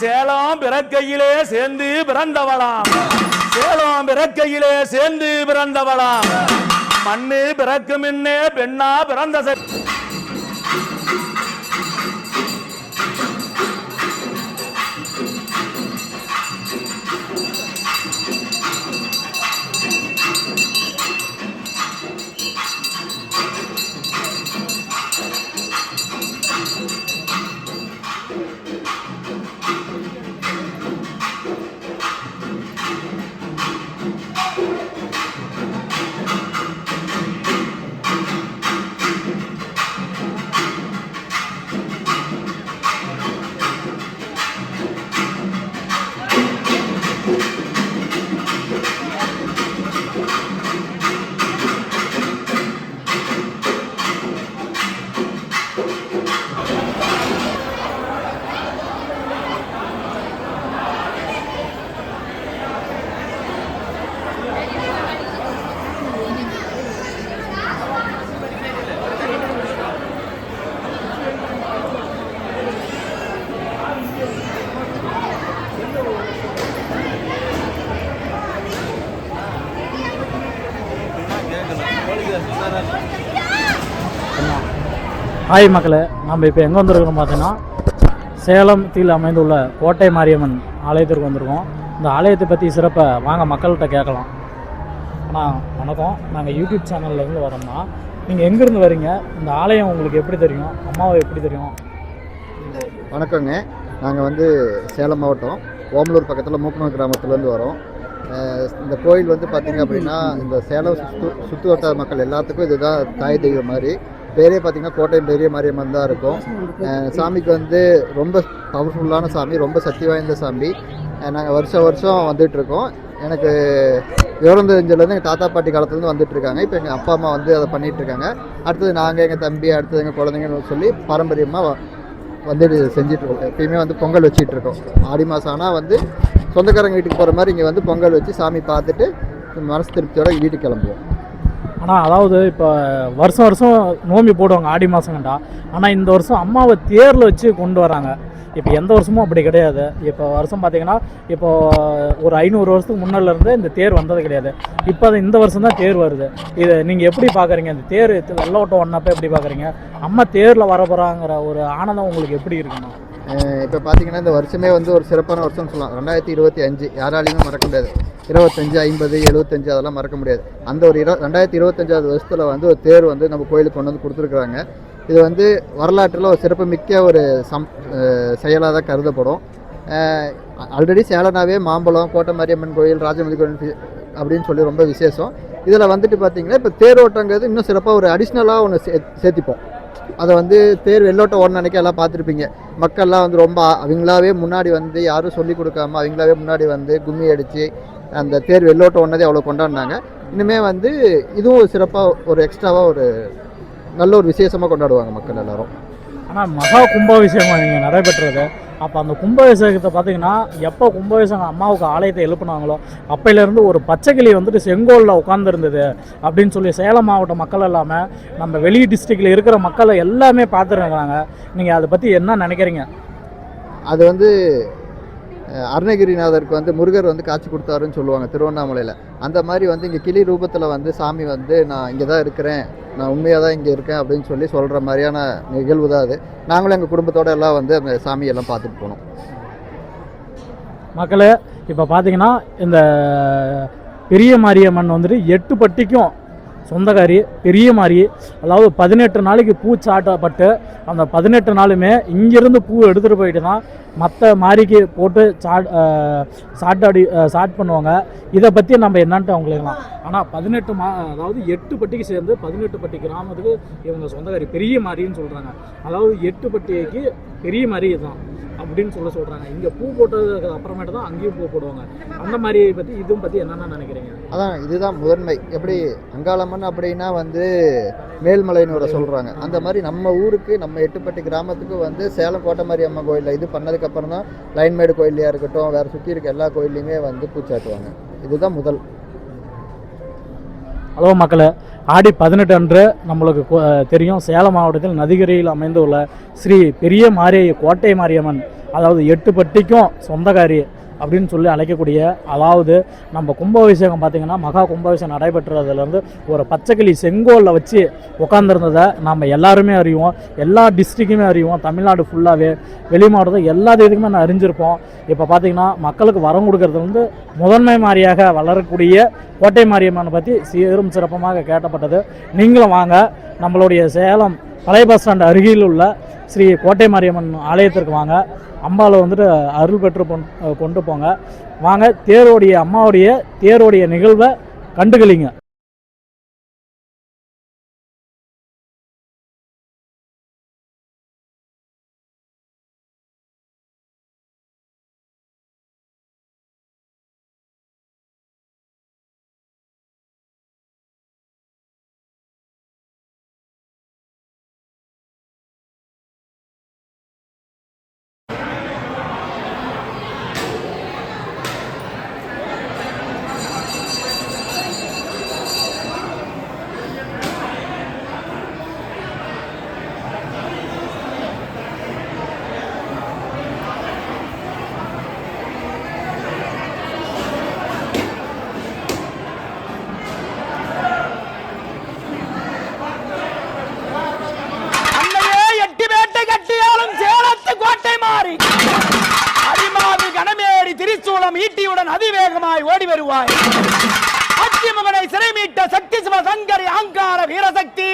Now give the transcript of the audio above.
சேலம் பிறக்கையிலே சேர்ந்து பிறந்தவளாம். சேலம் பிறக்கையிலே சேர்ந்து பிறந்தவளாம். மண்ணு பிறக்கும் பெண்ணா பிறந்த ச- ஹாய் மக்களே நம்ம இப்போ எங்கே வந்திருக்கோம் பார்த்தீங்கன்னா சேலத்தில் அமைந்துள்ள கோட்டை மாரியம்மன் ஆலயத்திற்கு வந்திருக்கோம். இந்த ஆலயத்தை பற்றி சிறப்பை வாங்க மக்கள்கிட்ட கேட்கலாம். அண்ணா வணக்கம். நாங்கள் யூடியூப் சேனல்லேருந்து வரோம்னா நீங்கள் எங்கேருந்து வரீங்க? இந்த ஆலயம் உங்களுக்கு எப்படி தெரியும்? அம்மாவை எப்படி தெரியும்? வணக்கங்க. நாங்கள் வந்து சேலம் மாவட்டம் ஓமலூர் பக்கத்தில் மூக்கனூர் கிராமத்துலேருந்து வரோம். இந்த கோயில் வந்து பார்த்திங்க அப்படின்னா இந்த சேலம் சுற்று சுற்று வட்டார மக்கள் எல்லாத்துக்கும் இதுதான் தாய் தெய்வம் மாதிரி. பேரே பார்த்திங்கன்னா கோட்டையம் பெரிய மாரியம்மன் தான் இருக்கும். சாமிக்கு வந்து ரொம்ப பவர்ஃபுல்லான சாமி ரொம்ப சக்தி வாய்ந்த சாமி. நாங்கள் வருஷம் வருஷம் வந்துட்டுருக்கோம் எனக்கு விவரம் தெரிஞ்சதுலேருந்து எங்கள் தாத்தா பாட்டி காலத்துலேருந்து வந்துட்டுருக்காங்க இப்போ எங்கள் அப்பா அம்மா வந்து அதை பண்ணிகிட்ருக்காங்க அடுத்தது நாங்கள் எங்கள் தம்பி அடுத்தது எங்கள் குழந்தைங்கன்னு சொல்லி பாரம்பரியமாக வந்து செஞ்சிட்ருக்கோம் இருக்கோம். எப்பயுமே வந்து பொங்கல் வச்சிட்ருக்கோம் ஆடி மாதம் ஆனால் வந்து சொந்தக்காரங்க வீட்டுக்கு போகிற மாதிரி இங்கே வந்து பொங்கல் வச்சு சாமி பார்த்துட்டு மனசு திருப்தியோட வீட்டுக்கு கிளம்புவோம். ஆனால் அதாவது இப்போ வருஷம் வருஷம் நோம்பி போடுவாங்க ஆடி மாதங்கண்டா ஆனால் இந்த வருஷம் அம்மாவை தேரில் வச்சு கொண்டு வராங்க. இப்போ எந்த வருஷமும் அப்படி கிடையாது. இப்போ வருஷம் பார்த்தீங்கன்னா இப்போ ஒரு ஐநூறு வருஷத்துக்கு முன்னிலருந்து இந்த தேர் வந்தது கிடையாது. இப்போ அது இந்த வருஷம் தான் தேர் வருது. இதை நீங்கள் எப்படி பார்க்குறீங்க இந்த தேர் வெள்ளோட்டம் ஒன்றப்போ எப்படி பார்க்குறீங்க அம்மா தேரில் வர போகிறாங்கிற ஒரு ஆனந்தம் உங்களுக்கு எப்படி இருக்குமா? இப்போ பார்த்தீங்கன்னா இந்த வருஷமே வந்து ஒரு சிறப்பான வருஷம்னு சொல்லலாம். ரெண்டாயிரத்தி இருபத்தி அஞ்சு யாராலையுமே மறக்க முடியாது. இருபத்தஞ்சு ஐம்பது எழுபத்தஞ்சு அதெல்லாம் மறக்க முடியாது. அந்த ஒரு இரு ரெண்டாயிரத்தி இருபத்தஞ்சாவது வருஷத்தில் வந்து ஒரு தேர் வந்து நம்ம கோயிலுக்கு கொண்டு வந்து கொடுத்துருக்குறாங்க. இது வந்து வரலாற்றில் ஒரு சிறப்புமிக்க ஒரு சம் செயலாக தான் கருதப்படும் ஆல்ரெடி சேலனாவே மாம்பழம் கோட்டை மாரியம்மன் கோயில் ராஜமதி கோயில் அப்படின்னு சொல்லி ரொம்ப விசேஷம். இதில் வந்துட்டு பார்த்தீங்கன்னா இப்போ தேரோட்டங்கிறது இன்னும் சிறப்பாக ஒரு அடிஷ்னலாக ஒன்று சே சேர்த்திப்போம். அதை வந்து தேர் வெள்ளோட்டம் ஓடன அன்னைக்கு எல்லாம் பார்த்துருப்பீங்க மக்கள்லாம் வந்து ரொம்ப அவங்களாவே முன்னாடி வந்து யாரும் சொல்லி கொடுக்காம அவங்களாவே முன்னாடி வந்து கும்மி அடித்து அந்த தேர் வெள்ளோட்டம் ஒன்றதே அவ்வளோ கொண்டாடினாங்க. இனிமே வந்து இதுவும் சிறப்பாக ஒரு எக்ஸ்ட்ராவாக ஒரு நல்ல ஒரு விசேஷமாக கொண்டாடுவாங்க மக்கள் எல்லாரும். ஆனால் மகா கும்பாபிஷேகம் நீங்கள் நடைபெற்றது. அப்போ அந்த கும்பாபிஷேகத்தை பார்த்தீங்கன்னா எப்போ கும்பாபிஷேகம் அம்மாவுக்கு ஆலயத்தை எழுப்புனாங்களோ அப்பையிலேருந்து ஒரு பச்சைக்கிளி வந்துட்டு செங்கோலில் உட்காந்துருந்தது அப்படின்னு சொல்லி சேலம் மாவட்ட மக்கள் எல்லாமே நம்ம வெளி டிஸ்ட்ரிக்டில் இருக்கிற மக்களை எல்லாமே பார்த்துருக்காங்க நீங்கள் அதை பற்றி என்ன நினைக்கிறீங்க? அது வந்து அருணகிரிநாதருக்கு வந்து முருகர் வந்து காட்சி கொடுத்தாருன்னு சொல்லுவாங்க திருவண்ணாமலையில். அந்த மாதிரி வந்து இங்கே கிளி ரூபத்தில் வந்து சாமி வந்து நான் இங்கே தான் இருக்கிறேன். நான் உண்மையாக தான் இங்கே இருக்கேன் அப்படின்னு சொல்லி சொல்கிற மாதிரியான நிகழ்வு தான் அது. நாங்களும் எங்கள் குடும்பத்தோட எல்லாம் வந்து அந்த சாமியெல்லாம் பார்த்துட்டு போனோம். மக்களே இப்போ பார்த்தீங்கன்னா இந்த பெரிய மாரியம்மன் வந்துட்டு எட்டு பட்டிக்கும் சொந்தக்காரி பெரிய மாதிரி அதாவது பதினெட்டு நாளைக்கு பூ சாட்டப்பட்டு அந்த பதினெட்டு நாளுமே இங்கேருந்து பூ எடுத்துகிட்டு போயிட்டு தான் மற்ற மாரிக்கு போட்டு சாட் சாட்டாடி சாட் பண்ணுவாங்க. இதை பற்றி நம்ம என்னன்ட்டு அவங்களுக்குலாம் ஆனால் பதினெட்டு மா அதாவது எட்டு பட்டிக்கு சேர்ந்து பதினெட்டு பட்டி கிராமத்துக்கு இவங்க சொந்தக்காரி பெரிய மாரின்னு சொல்கிறாங்க அதாவது எட்டு பட்டிக்கு பெரிய மாரி தான் அப்படின்னு சொல்ல சொல்கிறாங்க இங்கே பூ போட்டதுக்கு அப்புறமேட்டு தான் அங்கேயும் பூ போடுவாங்க. அந்த மாதிரி பற்றி இதுவும் பற்றி என்னென்ன நினைக்கிறீங்க? அதான் இதுதான் முதன்மை. எப்படி அங்காளம்மன் அப்படின்னா வந்து மேல்மலைன்னு ஒரு சொல்கிறாங்க அந்த மாதிரி நம்ம ஊருக்கு நம்ம எட்டுப்பட்டி கிராமத்துக்கு வந்து சேலம் கோட்டை மாரியம்மா கோயிலில் இது பண்ணதுக்கப்புறம் தான் லைன்மேடு கோயிலையாக இருக்கட்டும் வேறு சுற்றி இருக்க எல்லா கோயில்லையுமே வந்து பூச்சாட்டுவாங்க. இதுதான் முதல். ஹலோ மக்களே ஆடி பதினெட்டு அன்று நம்மளுக்கு தெரியும். சேலம் மாவட்டத்தில் நதிகரையில் அமைந்துள்ள ஸ்ரீ பெரிய மாரிய கோட்டை மாரியம்மன் அதாவது எட்டு பட்டிக்கும் சொந்தக்காரி அப்படின்னு சொல்லி அழைக்கக்கூடிய அதாவது நம்ம கும்பாபிஷேகம் பார்த்திங்கன்னா மகா கும்பாபிஷேகம் நடைபெற்றதுலேருந்து ஒரு பச்சைக்கிளி செங்கோலில் வச்சு உட்காந்துருந்ததை நம்ம எல்லாருமே அறிவோம். எல்லா டிஸ்ட்ரிக்குமே அறிவோம். தமிழ்நாடு ஃபுல்லாகவே வெளி மாவட்டத்தில் எல்லா இதுக்குமே நான் அறிஞ்சிருப்போம். இப்போ பார்த்திங்கன்னா மக்களுக்கு வரம் கொடுக்கறது வந்து முதன்மை மாறியாக வளரக்கூடிய கோட்டை மாரியம்மனை பற்றி சீரும் சிறப்பமாக கேட்டப்பட்டது. நீங்களும் வாங்க. நம்மளுடைய சேலம் பழைய பஸ் ஸ்டாண்ட் அருகில் உள்ள ஸ்ரீ கோட்டை மாரியம்மன் ஆலயத்திற்கு வாங்க. அம்பாவை வந்துட்டு அருள் பெற்று பொன்- கொண்டு போங்க. வாங்க தேரோடைய அம்மாவுடைய தேரோடைய நிகழ்வை கண்டுகளிங்க. அதிவேகமாய் ஓடி வருவாய் அத்திமுகனை சிறை மீட்ட சக்தி சிவ சங்கரி அங்கார வீரசக்தி.